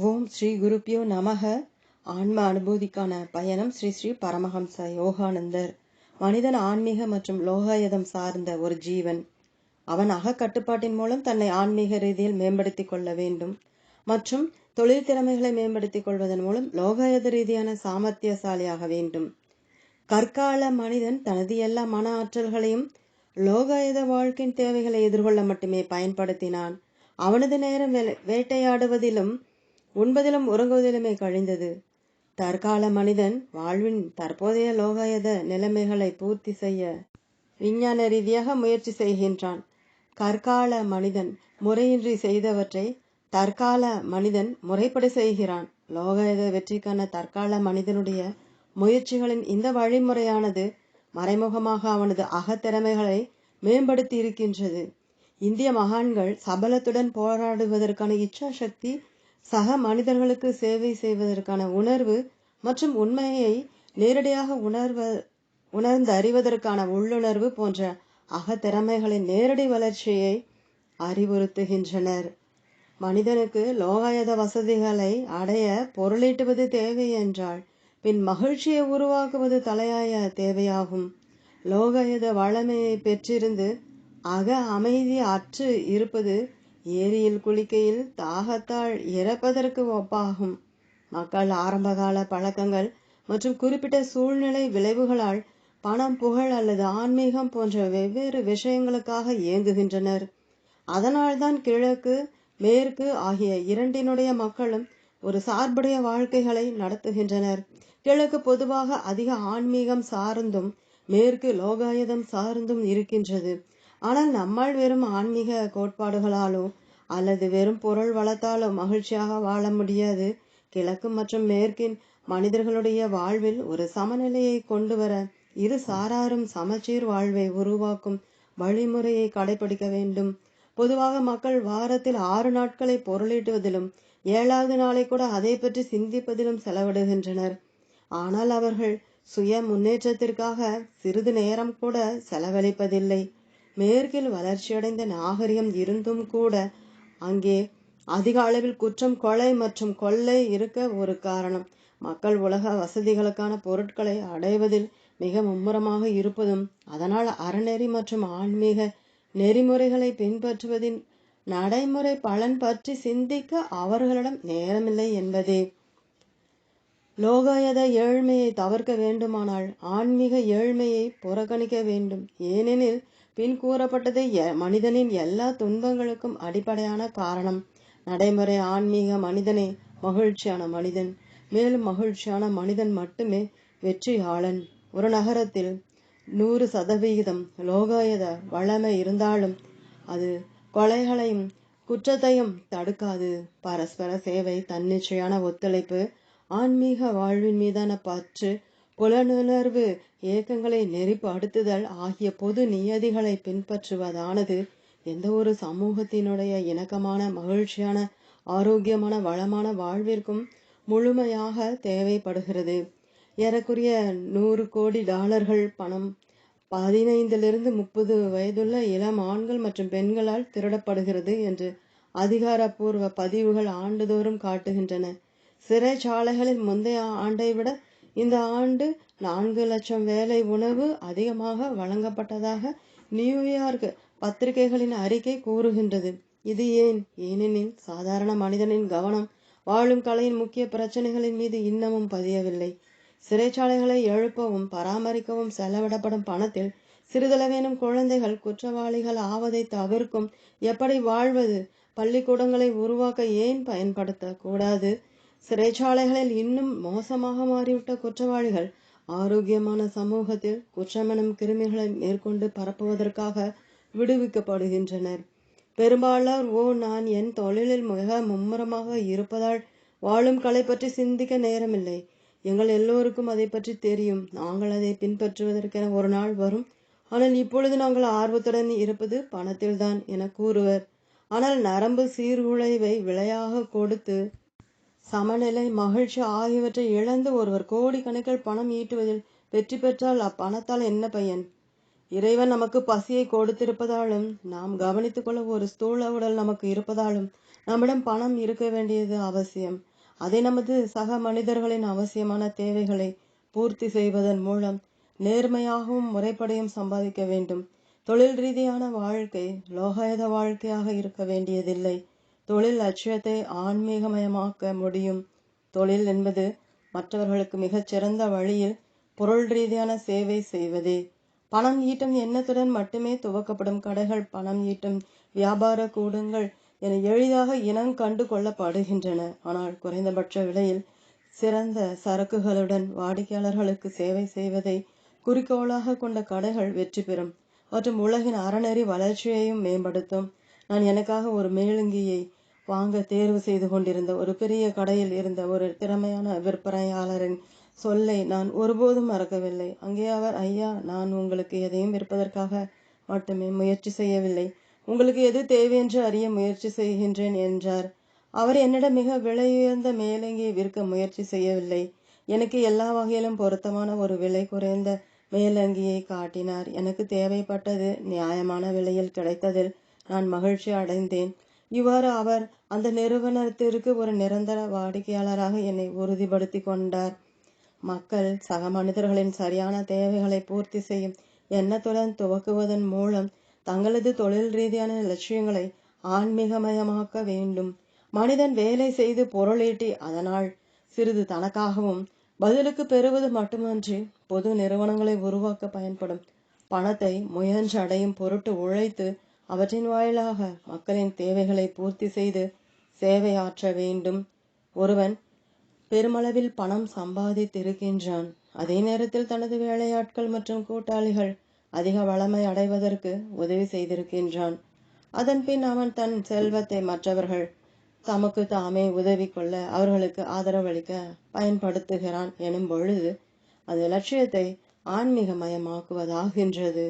ஓம் ஸ்ரீ குருப்பியோ நமக. ஆன்ம அனுபூதிக்கான பயணம் ஸ்ரீ ஸ்ரீ பரமஹம்ச யோகானந்தர். மனிதன் ஆன்மீக மற்றும் லோகாயதம் சார்ந்த ஒரு ஜீவன். அவன் அகக்கட்டுப்பாட்டின் மூலம் தன்னை ஆன்மீக ரீதியில் மேம்படுத்திக் கொள்ள வேண்டும். மற்றும் தொழில் திறமைகளை மேம்படுத்திக் கொள்வதன் மூலம் லோகாயத ரீதியான சாமர்த்தியசாலியாக வேண்டும். கற்கால மனிதன் தனது எல்லா மன ஆற்றல்களையும் லோகாயுத வாழ்க்கையின் தேவைகளை எதிர்கொள்ள மட்டுமே பயன்படுத்தினான். அவனது நேரம் வே- வேட்டையாடுவதிலும் உண்பதிலும் உறங்குவதிலுமே கழிந்தது. தற்கால மனிதன் வாழ்வின் தற்போதைய லோகாயத நிலைமைகளை பூர்த்தி செய்ய விஞ்ஞான ரீதியாக முயற்சி செய்கின்றான். கற்கால மனிதன் முறையின்றி செய்தவற்றை தற்கால மனிதன் முறைப்படி செய்கிறான். லோகாயத வெற்றிக்கான தற்கால மனிதனுடைய முயற்சிகளின் இந்த வழிமுறையானது மறைமுகமாக அவனது அகத்திறமைகளை மேம்படுத்தி இருக்கின்றது. இந்திய மகான்கள் சபலத்துடன் போராடுவதற்கான இச்சா சக்தி சக மனிதர்களுக்கு சேவை செய்வதற்கான உணர்வு மற்றும் உண்மையை நேரடியாக உணர்வ உணர்ந்து அறிவதற்கான உள்ளுணர்வு போன்ற அகத்திறமைகளின் நேரடி வளர்ச்சியை அறிவுறுத்துகின்றனர். மனிதனுக்கு லோகாயத வசதிகளை அடைய பொருளீட்டுவது தேவை என்றால் பின் மகிழ்ச்சியை உருவாக்குவது தலையாய தேவையாகும். லோகாயத வளமையை பெற்றிருந்து அக அமைதி அற்று இருப்பது ஏரியில் குளிக்கையில் தாகத்தால் இறப்பதற்கு ஒப்பாகும். மக்கள் ஆரம்பகால பழக்கங்கள் மற்றும் குறிப்பிட்ட சூழ்நிலை விளைவுகளால் பணம் புகழ் அல்லது ஆன்மீகம் போன்ற வெவ்வேறு விஷயங்களுக்காக இயங்குகின்றனர் அதனால்தான் கிழக்கு மேற்கு ஆகிய இரண்டினுடைய மக்களும் ஒரு சார்புடைய வாழ்க்கைகளை நடத்துகின்றனர். கிழக்கு பொதுவாக அதிக ஆன்மீகம் சார்ந்தும் மேற்கு லோகாயதம் சார்ந்தும் இருக்கின்றது. ஆனால் நம்மால் வெறும் ஆன்மீக கோட்பாடுகளாலோ அல்லது வெறும் பொருள் வளத்தாலோ மகிழ்ச்சியாக வாழ முடியாது. கிழக்கு மற்றும் மேற்கின் மனிதர்களுடைய வாழ்வில் ஒரு சமநிலையை கொண்டு வர இரு சாராரும் சமச்சீர் வாழ்வை உருவாக்கும் வழிமுறையை கடைபிடிக்க வேண்டும். பொதுவாக மக்கள் வாரத்தில் ஆறு நாட்களை பொருளீட்டுவதிலும் ஏழாவது நாளை கூட அதை பற்றி சிந்திப்பதிலும் செலவிடுகின்றனர். ஆனால் அவர்கள் சுய முன்னேற்றத்திற்காக சிறிது நேரம் கூட செலவழிப்பதில்லை. மேற்கில் வளர்ச்சியடைந்த நாகரிகம் இருந்தும் கூட அங்கே அதிக அளவில் குற்றம் கொலை மற்றும் கொள்ளை இருக்க ஒரு காரணம். மக்கள் உலக வசதிகளுக்கான பொருட்களை அடைவதில் மிக மும்முரமாக இருப்பதும் அதனால் அறநெறி மற்றும் ஆன்மீக நெறிமுறைகளை பின்பற்றுவதின் நடைமுறை பலன் பற்றி சிந்திக்க அவர்களிடம் நேரமில்லை என்பதே. லோகாயத ஏழ்மையை தவிர்க்க வேண்டுமானால் ஆன்மீக ஏழ்மையை புறக்கணிக்க வேண்டும். ஏனெனில் பின் கூறப்பட்டது எ- மனிதனின் எல்லா துன்பங்களுக்கும் அடிப்படையான காரணம். நடைமுறை ஆன்மீக மனிதனே மகிழ்ச்சியான மனிதன். மேலும் மகிழ்ச்சியான மனிதன் மட்டுமே வெற்றியாளன். ஒரு நகரத்தில் நூறு சதவிகிதம் லோகாயத வளமை இருந்தாலும் அது கொலைகளையும் குற்றத்தையும் தடுக்காது. பரஸ்பர சேவை தன்னிச்சையான ஒத்துழைப்பு ஆன்மீக வாழ்வின் மீதான பற்று புலனுணர்வு இயக்கங்களை நெறிப்படுத்துதல் ஆகிய பொது நியதிகளை பின்பற்றுவதானது எந்த ஒரு சமூகத்தினுடைய இணக்கமான மகிழ்ச்சியான ஆரோக்கியமான வளமான வாழ்விற்கும் முழுமையாக தேவைப்படுகிறது. ஏறக்குறைய நூறு கோடி டாலர்கள் பணம் பதினைந்திலிருந்து முப்பது வயதுள்ள இளம் ஆண்கள் மற்றும் பெண்களால் திருடப்படுகிறது என்று அதிகாரப்பூர்வ பதிவுகள் ஆண்டுதோறும் காட்டுகின்றன. சிறைச்சாலைகளில் முந்தைய ஆண்டை விட இந்த ஆண்டு நான்கு லட்சம் வேலை உணவு அதிகமாக வழங்கப்பட்டதாக நியூயார்க் பத்திரிகைகளின் அறிக்கை கூறுகின்றது. இது ஏன்? ஏனெனில் சாதாரண மனிதனின் கவனம் வாழும் கலையின் முக்கிய பிரச்சனைகளின் மீது இன்னமும் பதியவில்லை. சிறைச்சாலைகளை எழுப்பவும் பராமரிக்கவும் செலவிடப்படும் பணத்தில் சிறிதளவேனும் குழந்தைகள் குற்றவாளிகள் ஆவதை தவிர்க்கும் எப்படி வாழ்வது? பள்ளிக்கூடங்களை உருவாக்க ஏன் பயன்படுத்தக்கூடாது? சிறைச்சாலைகளில் இன்னும் மோசமாக மாறிவிட்ட குற்றவாளிகள் ஆரோக்கியமான சமூகத்தில் குற்றமனம் கிருமிகளை மேற்கொண்டு பரப்புவதற்காக விடுவிக்கப்படுகின்றனர். பெரும்பாலார் ஓ நான் என் தொழிலில் மிக மும்முரமாக இருப்பதால் வாழும் கலை பற்றி சிந்திக்க நேரமில்லை. எங்கள் எல்லோருக்கும் அதை பற்றி தெரியும். நாங்கள் அதை பின்பற்றுவதற்கென ஒரு நாள் வரும். ஆனால் இப்பொழுது நாங்கள் ஆர்வத்துடன் இருப்பது பணத்தில்தான் என கூறுவர். ஆனால் நரம்பு சீர்குலைவை விலையாக கொடுத்து சமநிலை மகிழ்ச்சி ஆகியவற்றை இழந்து ஒருவர் கோடிக்கணக்கில் பணம் ஈட்டுவதில் வெற்றி பெற்றால் அப்பணத்தால் என்ன பயன்? இறைவன் நமக்கு பசியை கொடுத்திருப்பதாலும் நாம் கவனித்துக் கொள்ள ஒரு ஸ்தூல உடல் நமக்கு இருப்பதாலும் நம்மிடம் பணம் இருக்க வேண்டியது அவசியம். அதை நமது சக மனிதர்களின் அவசியமான தேவைகளை பூர்த்தி செய்வதன் மூலம் நேர்மையாகவும் முறைப்படையும் சம்பாதிக்க வேண்டும். தொழில் ரீதியான வாழ்க்கை லோகாயுத வாழ்க்கையாக இருக்க வேண்டியதில்லை. தொழில் லட்சியத்தை ஆன்மீகமயமாக்க முடியும். தொழில் என்பது மற்றவர்களுக்கு மிகச்சிறந்த வழியில் பொருள் ரீதியான சேவை செய்வதே. பணம் ஈட்டும் எண்ணத்துடன் மட்டுமே துவக்கப்படும் கடைகள் பணம் ஈட்டும் வியாபார கூடங்கள் என எளிதாக இனம் கண்டு கொள்ளப்படுகின்றன. ஆனால் குறைந்தபட்ச விலையில் சிறந்த சரக்குகளுடன் வாடிக்கையாளர்களுக்கு சேவை செய்வதை குறிக்கோளாக கொண்ட கடைகள் வெற்றி பெறும் மற்றும் உலகின் அறநெறி வளர்ச்சியையும் மேம்படுத்தும். நான் எனக்காக ஒரு மேலங்கியை வாங்க தேர்வு செய்து கொண்டிருந்த ஒரு பெரிய கடையில் இருந்த ஒரு திறமையான விற்பனையாளரின் சொல்லை நான் ஒருபோதும் மறக்கவில்லை. அங்கே அவர் ஐயா நான் உங்களுக்கு எதையும் விற்பதற்காக மட்டுமே முயற்சி செய்யவில்லை. உங்களுக்கு எது தேவை என்று அறிய முயற்சி செய்கின்றேன் என்றார். அவர் என்னிடம் மிக விலையுயர்ந்த மேலங்கியை விற்க முயற்சி செய்யவில்லை. எனக்கு எல்லா வகையிலும் பொருத்தமான ஒரு விலை குறைந்த மேலங்கியை காட்டினார். எனக்கு தேவைப்பட்டது நியாயமான விலையில் கிடைத்ததில் நான் மகிழ்ச்சி அடைந்தேன். இவ்வாறு அவர் அந்த நிறுவனத்திற்கு ஒரு நிரந்தர வாடிக்கையாளராக என்னை உறுதிப்படுத்தி கொண்டார். மக்கள் சக மனிதர்களின் சரியான தேவைகளை பூர்த்தி செய்யும் எண்ணத்துடன் துவக்குவதன் மூலம் தங்களது தொழில் ரீதியான லட்சியங்களை ஆன்மீகமயமாக்க வேண்டும். மனிதன் வேலை செய்து பொருளீட்டி அதனால் சிறிது தனக்காகவும் பதிலுக்கு பெறுவது மட்டுமன்றி பொது நிறுவனங்களை உருவாக்க பயன்படும். பணத்தை முயன்றடையும் பொருட்டு உழைத்து அவற்றின் வாயிலாக மக்களின் தேவைகளை பூர்த்தி செய்து சேவையாற்ற வேண்டும். ஒருவன் பெருமளவில் பணம் சம்பாதித்திருக்கின்றான். அதே நேரத்தில் தனது வேலையாட்கள் மற்றும் கூட்டாளிகள் அதிக வளமை அடைவதற்கு உதவி செய்திருக்கின்றான். அதன் பின் அவன் தன் செல்வத்தை மற்றவர்கள் தமக்கு தாமே உதவி கொள்ள அவர்களுக்கு ஆதரவளிக்க பயன்படுத்துகிறான் எனும் பொழுது அது லட்சியத்தை ஆன்மீகமயமாக்குவதாகின்றது.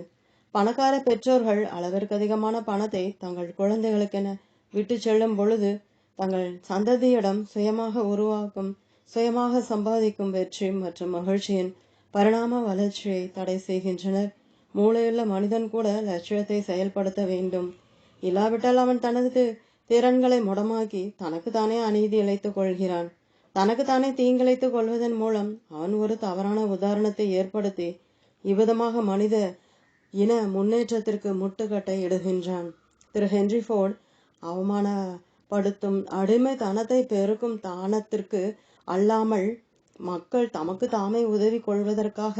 பணக்கார பெற்றோர்கள் அளவிற்கு அதிகமான பணத்தை தங்கள் குழந்தைகளுக்கென விட்டு செல்லும் பொழுது தங்கள் சந்ததியிடம் சுயமாக உருவாக்கும் சுயமாக சம்பாதிக்கும் வெற்றி மற்றும் மகிழ்ச்சியின் பரிணாம வளர்ச்சியை தடை செய்கின்றனர். மூளையுள்ள மனிதன் கூட லட்சியத்தை செயல்படுத்த வேண்டும். இல்லாவிட்டால் அவன் தனது திறன்களை முடமாக்கி தனக்கு தானே அநீதி இழைத்துக் கொள்கிறான். தனக்கு தானே தீங்கிழைத்துக் கொள்வதன் மூலம் அவன் ஒரு தவறான உதாரணத்தை ஏற்படுத்தி இவ்விதமாக மனித இன முன்னேற்றத்திற்கு முட்டுக்கட்டை இடுகின்றான். திரு. ஹென்ரி ஃபோர்ட் அவமானப்படுத்தும் அடிமைத்தனத்தை பெருக்கும் தானத்திற்கு அல்லாமல் மக்கள் தமக்கு தாமே உதவி கொள்வதற்காக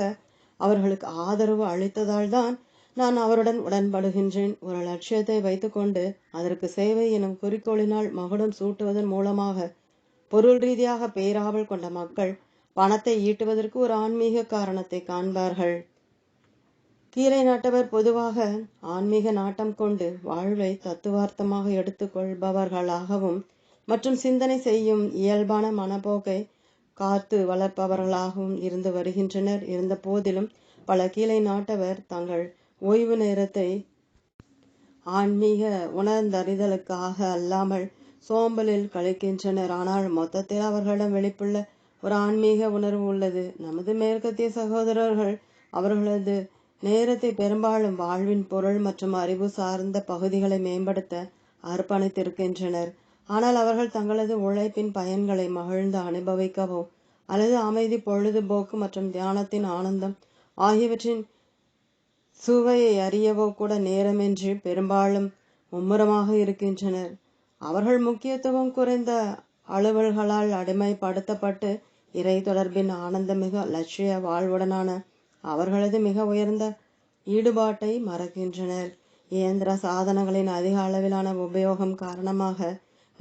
அவர்களுக்கு ஆதரவு அளித்ததால் தான் நான் அவருடன் உடன்படுகின்றேன். ஒரு லட்சியத்தை வைத்துக்கொண்டு அதற்கு சேவை எனும் குறிக்கோளினால் மகுடம் சூட்டுவதன் மூலமாக பொருள் ரீதியாக பேராவல் கொண்ட மக்கள் பணத்தை ஈட்டுவதற்கு ஒரு ஆன்மீக காரணத்தை காண்பார்கள். கீரை நாட்டவர் பொதுவாக ஆன்மீக நாட்டம் கொண்டு வாழ்வை தத்துவார்த்தமாக எடுத்துக்கொள்பவர்களாகவும் மற்றும் சிந்தனை செய்யும் இயல்பான மனப்போக்கை காத்து வளர்ப்பவர்களாகவும் இருந்து வருகின்றனர். இருந்த போதிலும் பல கீழே நாட்டவர் தங்கள் ஓய்வு நேரத்தை ஆன்மீக உணர்ந்தறிதலுக்காக அல்லாமல் சோம்பலில் கழிக்கின்றனர். ஆனால் மொத்தத்தில் அவர்களிடம் வெளிப்புள்ள ஒரு ஆன்மீக உணர்வு உள்ளது. நமது மேற்கத்திய சகோதரர்கள் அவர்களது நேரத்தை பெரும்பாலும் வாழ்வின் பொருள் மற்றும் அறிவு சார்ந்த பகுதிகளை மேம்படுத்த அர்ப்பணித்திருக்கின்றனர். ஆனால் அவர்கள் தங்களது உழைப்பின் பயன்களை மகிழ்ந்து அனுபவிக்கவோ அல்லது அமைதி பொழுதுபோக்கு மற்றும் தியானத்தின் ஆனந்தம் ஆகியவற்றின் சுவையை அறியவோ கூட நேரமின்றி பெரும்பாலும் மும்முரமாக இருக்கின்றனர். அவர்கள் முக்கியத்துவம் குறைந்த அலுவல்களால் அடிமைப்படுத்தப்பட்டு இறை தொடர்பின் ஆனந்தமிகு லட்சிய வாழ்வுடனான அவர்களது மிக உயர்ந்த ஈடுபாட்டை மறக்கின்றனர். இயந்திர சாதனங்களின் அதிக அளவிலான உபயோகம் காரணமாக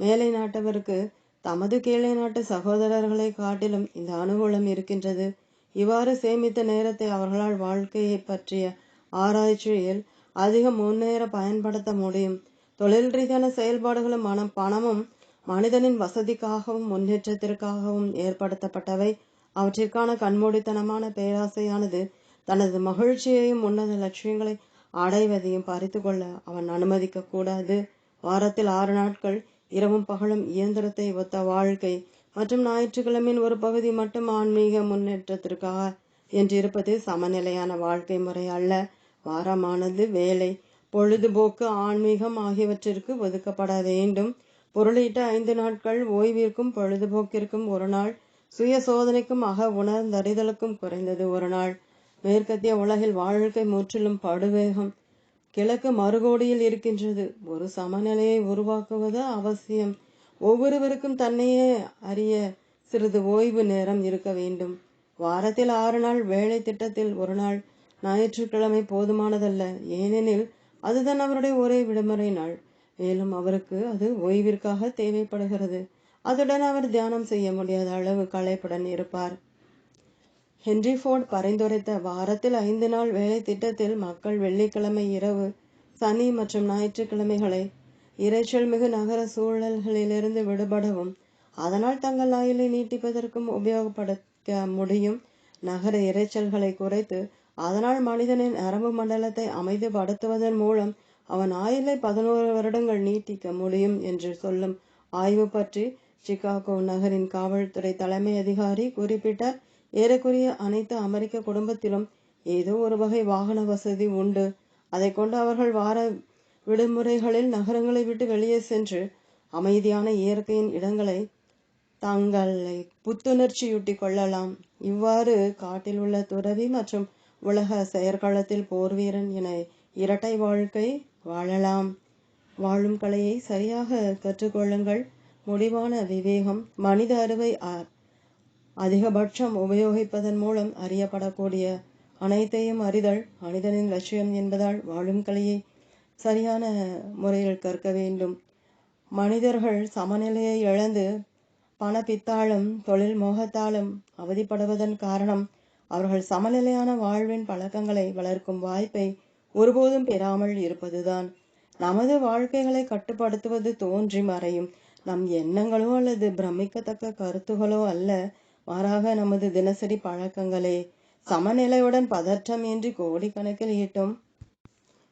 மேலை நாட்டவருக்கு தமது கீழே நாட்டு சகோதரர்களை காட்டிலும் இந்த அனுகூலம் இருக்கின்றது. இவ்வாறு சேமித்த நேரத்தை அவர்களால் வாழ்க்கையை பற்றிய ஆராய்ச்சியில் அதிக முன்னேற பயன்படுத்த முடியும். தொழில் ரீதியான செயல்பாடுகளும் மனம் பணமும் மனிதனின் வசதிக்காகவும் முன்னேற்றத்திற்காகவும் ஏற்படுத்தப்பட்டவை. அவற்றிற்கான கண்மூடித்தனமான பேராசையானது தனது மகிழ்ச்சியையும் உன்னத லட்சியங்களை அடைவதையும் பறித்து கொள்ள அவன் அனுமதிக்க கூடாது. வாரத்தில் ஆறு நாட்கள் இரவும் பகலும் இயந்திரத்தை ஒத்த வாழ்க்கை மற்றும் ஞாயிற்றுக்கிழமையின் ஒரு பகுதி மட்டும் ஆன்மீக முன்னேற்றத்திற்காக என்றிருப்பது சமநிலையான வாழ்க்கை முறை அல்ல. வாரமானது வேலை பொழுதுபோக்கு ஆன்மீகம் ஆகியவற்றிற்கு ஒதுக்கப்பட வேண்டும். பொருளீட்ட ஐந்து நாட்கள் ஓய்விற்கும் பொழுதுபோக்கிற்கும் ஒரு நாள் சுய சோதனைக்கும் அக உணர்ந்தறிதலுக்கும் குறைந்தது. ஒரு நாள் மேற்கத்திய உலகில் வாழ்க்கை முற்றிலும் படுவேகம். கிழக்கு மறுகோடியில் இருக்கின்றது. ஒரு சமநிலையை உருவாக்குவது அவசியம். ஒவ்வொருவருக்கும் தன்னையே அறிய சிறிது ஓய்வு நேரம் இருக்க வேண்டும். வாரத்தில் ஆறு நாள் வேலை திட்டத்தில் ஒரு நாள் ஞாயிற்றுக்கிழமை போதுமானதல்ல. ஏனெனில் அதுதான் அவருடைய ஒரே விடுமுறை நாள். மேலும் அவருக்கு அது ஓய்விற்காக தேவைப்படுகிறது. அதுடன் அவர் தியானம் செய்ய முடியாத அளவு களைப்புடன் இருப்பார். ஹென்றி ஃபோர்ட் பரிந்துரைத்த வாரத்தில் ஐந்து நாள் வேலை திட்டத்தில் மக்கள் வெள்ளிக்கிழமை இரவு சனி மற்றும் ஞாயிற்றுக்கிழமைகளை இரைச்சல் மிகு நகர சூழல்களிலிருந்து விடுபடவும் அதனால் தங்கள் ஆயுளை நீட்டிப்பதற்கும் உபயோகப்படுத்த முடியும். நகர இரைச்சல்களை குறைத்து அதனால் மனிதனின் நரம்பு மண்டலத்தை அமைதிப்படுத்துவதன் மூலம் அவன் ஆயுளை பதினோரு வருடங்கள் நீட்டிக்க முடியும் என்று சொல்லும் ஆய்வு பற்றி சிகாகோ நகரின் காவல்துறை தலைமை அதிகாரி குறிப்பிட்டார் ஏறக்குறைய அனைத்து அமெரிக்க குடும்பத்திலும் ஏதோ ஒரு வகை வாகன வசதி உண்டு. அதை கொண்டு அவர்கள் வார விடுமுறைகளில் நகரங்களை விட்டு வெளியே சென்று அமைதியான இயற்கையின் இடங்களை தங்களை புத்துணர்ச்சியூட்டி கொள்ளலாம். இவ்வாறு காட்டில் உள்ள துறவி மற்றும் உலக செயற்களத்தில் போர்வீரன் என இரட்டை வாழ்க்கை வாழலாம். வாழும் கலையை சரியாக கற்றுக்கொள்ளுங்கள் முடிவான விவேகம் மனித அறிவை அதிகபட்சம் உபயோகிப்பதன் மூலம் அறியப்படக்கூடிய அனைத்தையும் அறிதல் மனிதனின் லட்சியம் என்பதால் வாழும் கலையை சரியான முறையில் கற்க வேண்டும். மனிதர்கள் சமநிலையை இழந்து பணப்பித்தாலும் தொழில் மோகத்தாலும் அவதிப்படுவதன் காரணம் அவர்கள் சமநிலையான வாழ்வின் பழக்கங்களை வளர்க்கும் வாய்ப்பை ஒருபோதும் பெறாமல் இருப்பதுதான். நமது வாழ்க்கைகளை கட்டுப்படுத்துவது தோன்றி மறையும். நம் எண்ணங்களோ அல்லது பிரமிக்கத்தக்க கருத்துகளோ அல்ல. மாறாக நமது தினசரி பழக்கங்களே சமநிலையுடன் பதற்றம் என்று கோடிக்கணக்கில் ஈட்டும்.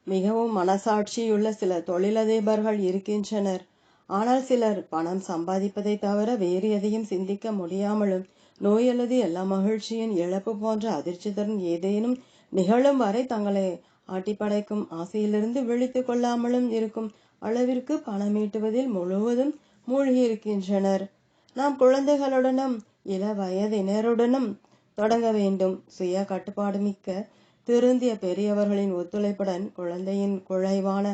மிகவும் மனசாட்சியுள்ள சில தொழிலதிபர்கள் இருக்கின்றனர். ஆனால் சிலர் பணம் சம்பாதிப்பதை தவிர வேறு எதையும் சிந்திக்க முடியாமலும் நோய் அல்லது எல்லா மகிழ்ச்சியின் இழப்பு போன்ற அதிர்ச்சி தரும் ஏதேனும் நிகழும் வரை தங்களை ஆட்டிப்படைக்கும் ஆசையிலிருந்து விழித்து கொள்ளாமலும் இருக்கும் அளவிற்கு பணம் ஈட்டுவதில் முழுவதும் மூழ்கியிருக்கின்றனர். நாம் குழந்தைகளுடனும் இள வயதினருடனும் தொடங்க வேண்டும். சுய கட்டுப்பாடு மிக்க திருந்திய பெரியவர்களின் ஒத்துழைப்புடன் குழந்தையின் குழைவான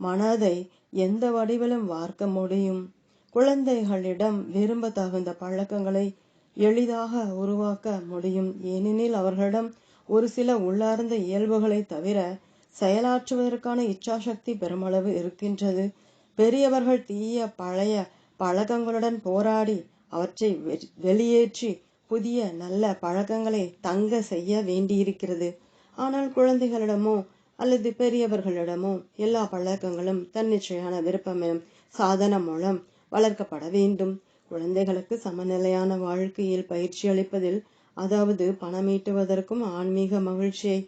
மனதை எந்த வடிவிலும் வார்க்க முடியும். குழந்தைகளிடம் விரும்ப தகுந்த பழக்கங்களை எளிதாக உருவாக்க முடியும். ஏனெனில் அவர்களிடம் ஒரு சில உள்ளார்ந்த இயல்புகளை தவிர செயலாற்றுவதற்கான இச்சாசக்தி பெருமளவு இருக்கின்றது. பெரியவர்கள் தீய பழைய பழக்கங்களுடன் போராடி அவற்றை வெளியேற்றி புதிய நல்ல பழக்கங்களை தங்க செய்ய வேண்டியிருக்கிறது. ஆனால் குழந்தைகளிடமோ அல்லது பெரியவர்களிடமோ எல்லா பழக்கங்களும் தன்னிச்சையான விருப்பமும் சாதனம் மூலம் வளர்க்கப்பட வேண்டும். குழந்தைகளுக்கு சமநிலையான வாழ்க்கையில் பயிற்சி அளிப்பதில் அதாவது பணமீட்டுவதற்கும் ஆன்மீக மகிழ்ச்சியை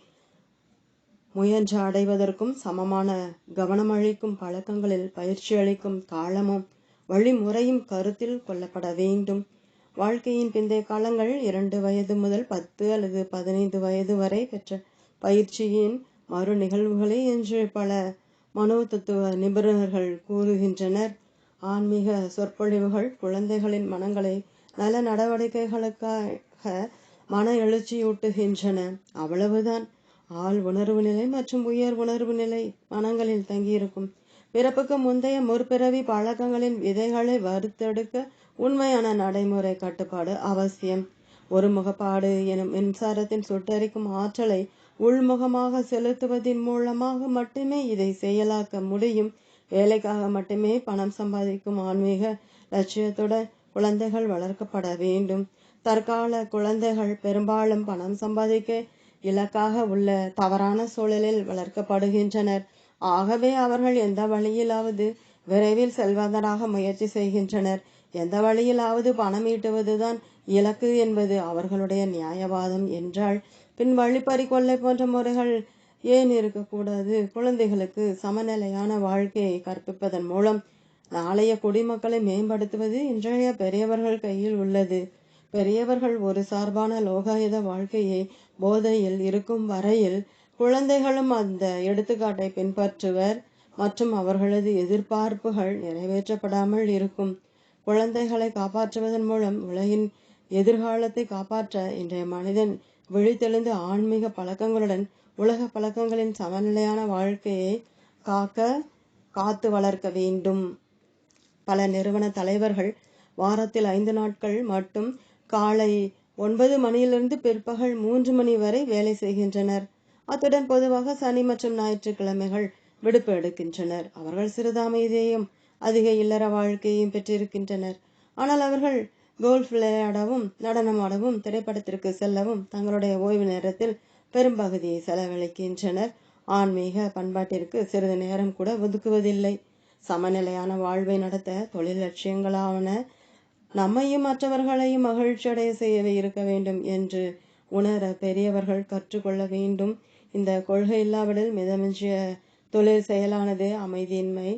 முயன்று அடைவதற்கும் சமமான கவனமளிக்கும் பழக்கங்களில் பயிற்சி அளிக்கும் காலமும் வழிமுறையும் கருத்தில் கொள்ளப்பட வேண்டும். வாழ்க்கையின் பிந்தைய காலங்கள் இரண்டு வயது முதல் பத்து அல்லது பதினைந்து வயது வரை பெற்ற பயிற்சியின் மறு நிகழ்வுகளே என்று பல மனோ தத்துவ நிபுணர்கள் கூறுகின்றனர். ஆன்மீக சொற்பொழிவுகள் குழந்தைகளின் மனங்களை நல்ல நடவடிக்கைகளுக்காக மன எழுச்சியூட்டுகின்றன. அவ்வளவுதான். ஆள் உணர்வு நிலை மற்றும் உயர் உணர்வு நிலை மனங்களில் தங்கியிருக்கும் பிறப்புக்கு முந்தைய முற்பிறவி பழக்கங்களின் விதைகளை வறுத்தெடுக்க உண்மையான நடைமுறை கட்டுப்பாடு அவசியம். ஒரு முகப்பாடு எனும் மின்சாரத்தின் சுட்டரிக்கும் ஆற்றலை உள்முகமாக செலுத்துவதன் மூலமாக மட்டுமே இதை செயலாக்க முடியும். வேலைக்காக மட்டுமே பணம் சம்பாதிக்கும் ஆன்மீக லட்சியத்துடன் குழந்தைகள் வளர்க்கப்பட வேண்டும். தற்கால குழந்தைகள் பெரும்பாலும் பணம் சம்பாதிக்க இலக்காக உள்ள தவறான சூழலில் வளர்க்கப்படுகின்றனர். ஆகவே அவர்கள் எந்த வழியிலாவது விரைவில் செல்வதனாக முயற்சி செய்கின்றனர். எந்த வழியிலாவது பணம் ஈட்டுவதுதான் இலக்கு என்பது அவர்களுடைய நியாயவாதம் என்றால் பின் வழிப்பறி கொள்ளை போன்ற முறைகள் ஏன் இருக்கக்கூடாது? குழந்தைகளுக்கு சமநிலையான வாழ்க்கையை கற்பிப்பதன் மூலம் நாளைய குடிமக்களை மேம்படுத்துவது இன்றைய பெரியவர்கள் கையில் உள்ளது. பெரியவர்கள் ஒரு சார்பான லோகாயுத வாழ்க்கையை போதையில் இருக்கும் வரையில் குழந்தைகளும் அந்த எடுத்துக்காட்டை பின்பற்றுவர் மற்றும் அவர்களது எதிர்பார்ப்புகள் நிறைவேற்றப்படாமல் இருக்கும். குழந்தைகளை காப்பாற்றுவதன் மூலம் உலகின் எதிர்காலத்தை காப்பாற்ற இன்றைய மனிதன் விழித்தெழுந்து ஆன்மீக பழக்கங்களுடன் உலக பழக்கங்களின் சமநிலையான வாழ்க்கையை காக்க காத்து வளர்க்க வேண்டும். பல நிறுவன தலைவர்கள் வாரத்தில் ஐந்து நாட்கள் மட்டும் காலை ஒன்பது மணியிலிருந்து பிற்பகல் மூன்று மணி வரை வேலை செய்கின்றனர். அத்துடன் பொதுவாக சனி மற்றும் ஞாயிற்றுக்கிழமைகள் விடுப்பு எடுக்கின்றனர். அவர்கள் சிறிது அமைதியையும் அதிக இல்லற வாழ்க்கையையும் பெற்றிருக்கின்றனர். ஆனால் அவர்கள் கோல்ஃப் விளையாடவும் நடனமாடவும் திரைப்படத்திற்கு செல்லவும் தங்களுடைய ஓய்வு நேரத்தில் பெரும்பகுதியை செலவழிக்கின்றனர். ஆன்மீக பண்பாட்டிற்கு சிறிது நேரம் கூட ஒதுக்குவதில்லை. சமநிலையான வாழ்வை நடத்த தொழில் லட்சியங்களான நம்மையும் மற்றவர்களையும் மகிழ்ச்சியடைய செய்யவே இருக்க வேண்டும் என்று உணர பெரியவர்கள் கற்றுக்கொள்ள வேண்டும். இந்த கொள்கை இல்லாவிடில் மிதமிஞ்சிய தொழில் செயலானது அமைதியின்மை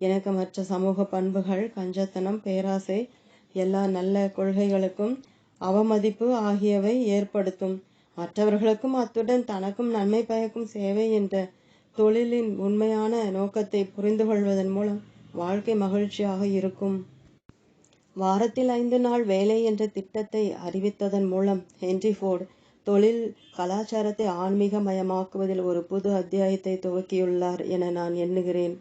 இணக்கமற்ற சமூக பண்புகள் கஞ்சத்தனம் பேராசை எல்லா நல்ல கொள்கைகளுக்கும் அவமதிப்பு ஆகியவை ஏற்படுத்தும். மற்றவர்களுக்கும் அத்துடன் தனக்கும் நன்மை பயக்கும் சேவை என்ற தொழிலின் உண்மையான நோக்கத்தை புரிந்து கொள்வதன் மூலம் வாழ்க்கை மகிழ்ச்சியாக இருக்கும். வாரத்தில் ஐந்து நாள் வேலை என்ற திட்டத்தை அறிவித்ததன் மூலம் ஹென்ரி ஃபோர்டு தொழில் கலாச்சாரத்தை ஆன்மீகமயமாக்குவதில் ஒரு புது அத்தியாயத்தை துவக்கியுள்ளார் என நான் எண்ணுகிறேன்.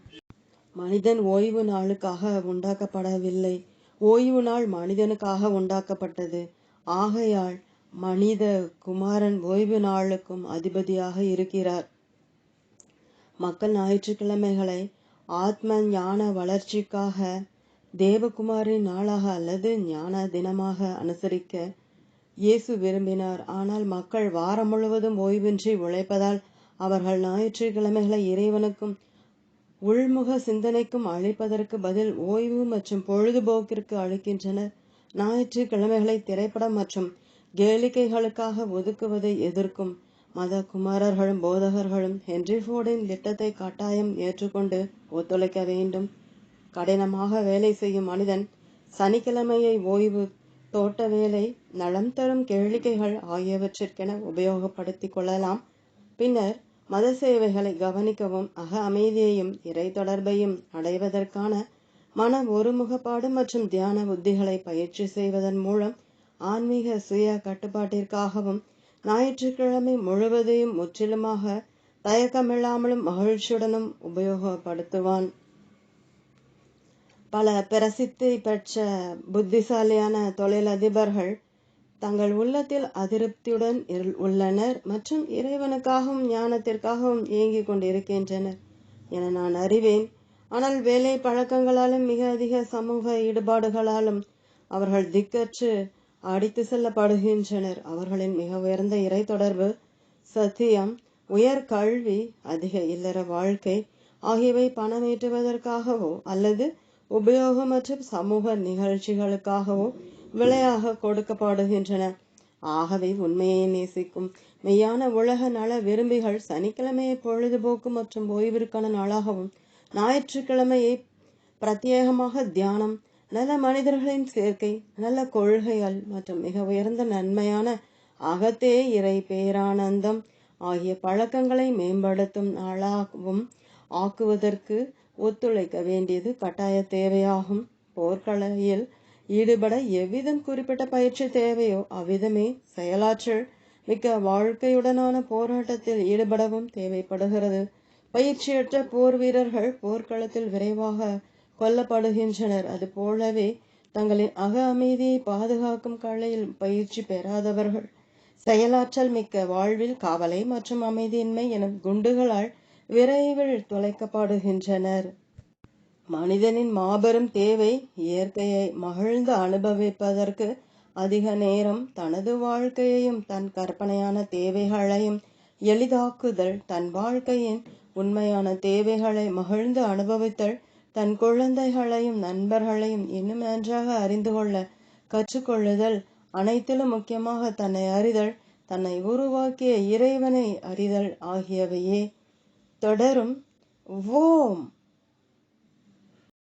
மனிதன் ஓய்வு நாளுக்காக உண்டாக்கப்படவில்லை. ஓய்வு நாள் மனிதனுக்காக உண்டாக்கப்பட்டது. ஆகையால் மனித குமாரன் ஓய்வு நாளுக்கும் அதிபதியாக இருக்கிறார். மக்கள் ஞாயிற்றுக்கிழமைகளை ஆத்ம ஞான வளர்ச்சிக்காக தேவகுமாரின் நாளாக அல்லது ஞான தினமாக அனுசரிக்க இயேசு விரும்பினார். ஆனால் மக்கள் வாரம் முழுவதும் ஓய்வின்றி உழைப்பதால் அவர்கள் ஞாயிற்றுக்கிழமைகளை இறைவனுக்கும் உள்முக சிந்தனைக்கும் அளிப்பதற்கு பதில் ஓய்வு மற்றும் பொழுதுபோக்கிற்கு அளிக்கின்றனர். ஞாயிற்றுக்கிழமைகளை திரைப்படம் மற்றும் கேளிக்கைகளுக்காக ஒதுக்குவதை எதிர்க்கும் மத குமாரர்களும் போதகர்களும் ஹென்றி ஃபோர்டின் திட்டத்தை கட்டாயம் ஏற்றுக்கொண்டு ஒத்துழைக்க வேண்டும். கடினமாக வேலை செய்யும் மனிதன் சனிக்கிழமையை ஓய்வு தோட்ட வேலை நலம் தரும் கேளிக்கைகள் ஆகியவற்றிற்கென உபயோகப்படுத்தி கொள்ளலாம். பின்னர் மத சேவைகளை கவனிக்கவும் அக அமைதியையும் இறை தொடர்பையும் அடைவதற்கான மன ஒருமுகப்பாடு மற்றும் தியான புத்திகளை பயிற்சி செய்வதன் மூலம் ஆன்மீக சுய கட்டுப்பாட்டிற்காகவும் ஞாயிற்றுக்கிழமை முழுவதையும் முற்றிலுமாக தயக்கமில்லாமலும் மகிழ்ச்சியுடனும் உபயோகப்படுத்துவான். பல பிரசித்தி பெற்ற புத்திசாலியான தொழிலதிபர்கள் தங்கள் உள்ளத்தில் அதிருப்தியுடன் உள்ளனர் மற்றும் இறைவனுக்காகவும் ஞானத்திற்காகவும் இயங்கிக் கொண்டிருக்கின்றனர் என நான் அறிவேன். ஆனால் வேலை பழக்கங்களாலும் மிக அதிக சமூக ஈடுபாடுகளாலும் அவர்கள் திக்கற்று அடித்து செல்லப்படுகின்றனர். அவர்களின் மிக உயர்ந்த இறை தொடர்பு சத்தியம் உயர் கல்வி அதிக இல்லற வாழ்க்கை ஆகியவை பணம் ஈட்டுவதற்காகவோ அல்லது உபயோகமற்ற சமூக நிகழ்ச்சிகளுக்காகவோ விலையாக கொடுக்கப்படுகின்றன. ஆகவே உண்மையை நேசிக்கும் மெய்யான உலக நல விரும்பிகள் சனிக்கிழமையை பொழுதுபோக்கு மற்றும் ஓய்விற்கான நாளாகவும் ஞாயிற்றுக்கிழமையை பிரத்யேகமாக தியானம் நல்ல மனிதர்களின் சேர்க்கை நல்ல கொள்கைகள் மற்றும் மிக உயர்ந்த நன்மையான அகத்தே இறை பேரானந்தம் ஆகிய பழக்கங்களை மேம்படுத்தும் நாளாகவும் ஆக்குவதற்கு ஒத்துழைக்க வேண்டியது கட்டாய தேவையாகும். போர்க்கலையில் ஈடுபட எவ்விதம் குறிப்பிட்ட பயிற்சி தேவையோ அவ்விதமே செயலாற்றல் மிக்க வாழ்க்கையுடனான போராட்டத்தில் ஈடுபடவும் தேவைப்படுகிறது. பயிற்சியற்ற போர் வீரர்கள் போர்க்களத்தில் விரைவாக கொல்லப்படுகின்றனர். அது போலவே தங்களின் அக அமைதியை பாதுகாக்கும் கலையில் பயிற்சி பெறாதவர்கள். செயலாற்றல் மிக்க வாழ்வில் கவலை மற்றும் அமைதியின்மை எனும் குண்டுகளால் விரைவில் தொலைக்கப்படுகின்றனர். மனிதனின் மாபெரும் தேவை இயற்கையை மகிழ்ந்து அனுபவிப்பதற்கு அதிக நேரம் தனது வாழ்க்கையையும் தன் கற்பனையான தேவைகளையும் எளிதாக்குதல் தன் வாழ்க்கையின் உண்மையான தேவைகளை மகிழ்ந்து அனுபவித்தல் தன் குழந்தைகளையும் நண்பர்களையும் இன்னும் நன்றாக அறிந்து கொள்ள கற்றுக்கொள்ளுதல் அனைத்திலும் முக்கியமாக தன்னை அறிதல் தன்னை உருவாக்கிய இறைவனை அறிதல் ஆகியவையே. தொடரும். ஓம்.